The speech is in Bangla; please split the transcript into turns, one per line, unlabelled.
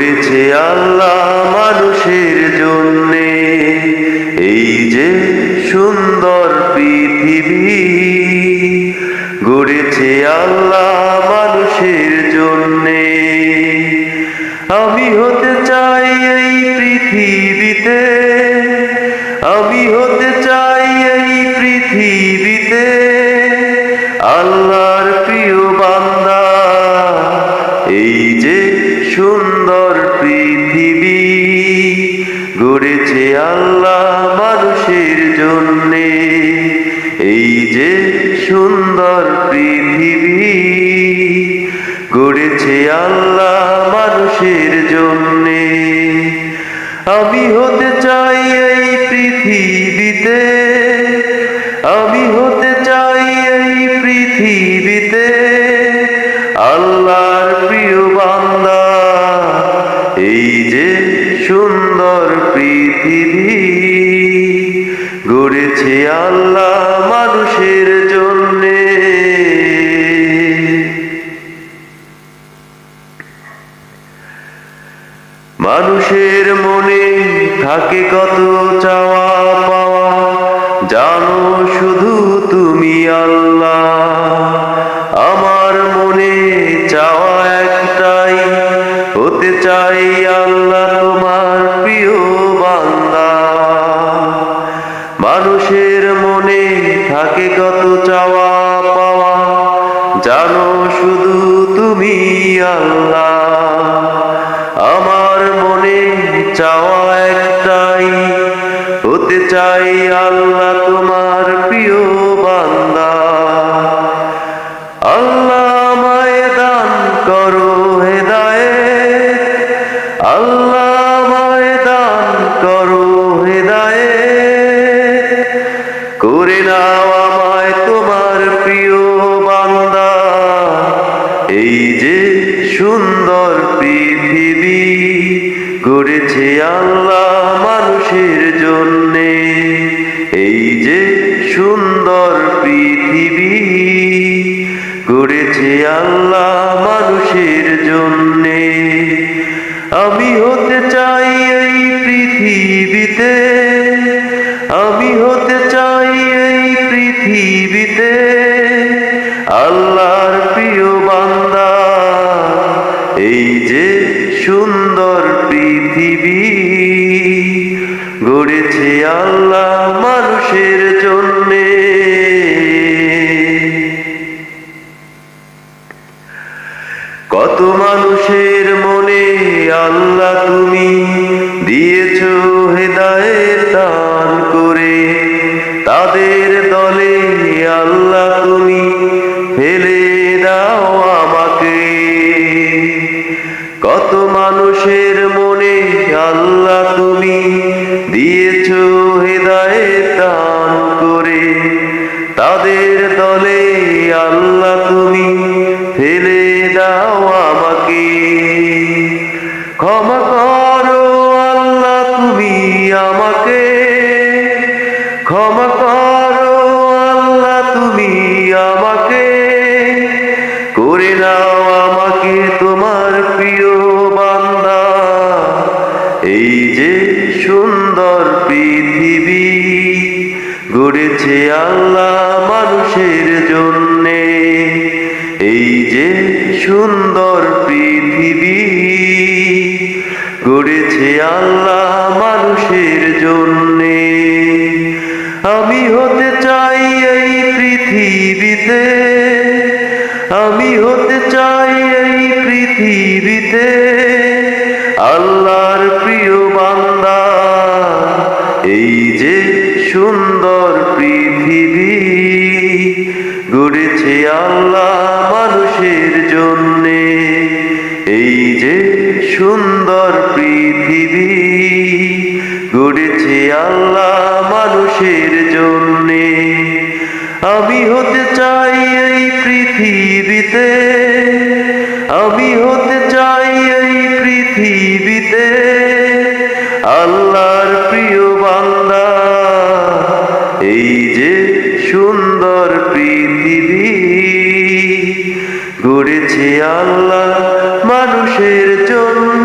গড়েছে আল্লাহ মানুষের জন্যে। এই যে সুন্দর পৃথিবী গড়েছে আল্লাহ মানুষের জন্যে। আমি হতে চাই এই পৃথিবীতে, আমি হতে চাই এই পৃথিবীতে। আল্লাহর গড়েছে আল্লাহ মানুষের জন্যে। এই যে সুন্দর পৃথিবী গড়েছে আল্লাহ মানুষের জন্যে। আমি হতে চাই এই পৃথিবীতে, আমি হতে গড়েছে আল্লাহ মানুষের জন্যে। মানুষের মনে থাকে কত চাওয়া পাওয়া, জানো শুধু তুমি আল্লাহ। আমার মনে চাওয়া একটাই, হতে চাই আল্লাহ থাকে কত চাওয়া পাওয়া, জানো শুধু তুমি আল্লাহ। আমার মনে চাওয়া একটাই, হতে চাই আল্লাহ তোমার প্রিয় বান্দা। আল্লাহ আমায় দান করো হেদায়ে আল্লাহ এই যে সুন্দর পৃথিবী গড়েছে আল্লাহ মানুষের জন্যে, এই যে সুন্দর পৃথিবী গড়েছে আল্লাহ মানুষের জন্যে। আমি হতে চাই এই পৃথিবীতে, আমি হতে যে সুন্দর পৃথিবী গড়েছে আল্লাহ মানুষের জন্যে। কত মানুষের মনে আল্লাহ তুমি দিয়েছ হেদায়ের দান করে। তাদের দলে আল্লাহ তুমি গড়েছে আল্লাহ মানুষের জন্যে। এই যে সুন্দর পৃথিবী গড়েছে আল্লাহ মানুষের জন্যে। আমি হতে চাই এই পৃথিবীতে, আমি হতে চাই এই পৃথিবীতে। আল্লাহর প্রিয় বান্দা, এই যে সুন্দর পৃথিবী গড়েছে আল্লাহ মানুষের জন্যে। এই যে সুন্দর পৃথিবী গড়েছে আল্লাহ মানুষের জন্যে। আমি হতে চাই এই পৃথিবীতে, আমি হতে চাই এই পৃথিবীতে। আল্লাহর প্রিয় বান্দা গড়েছে আল্লাহ মানুষের জন্য।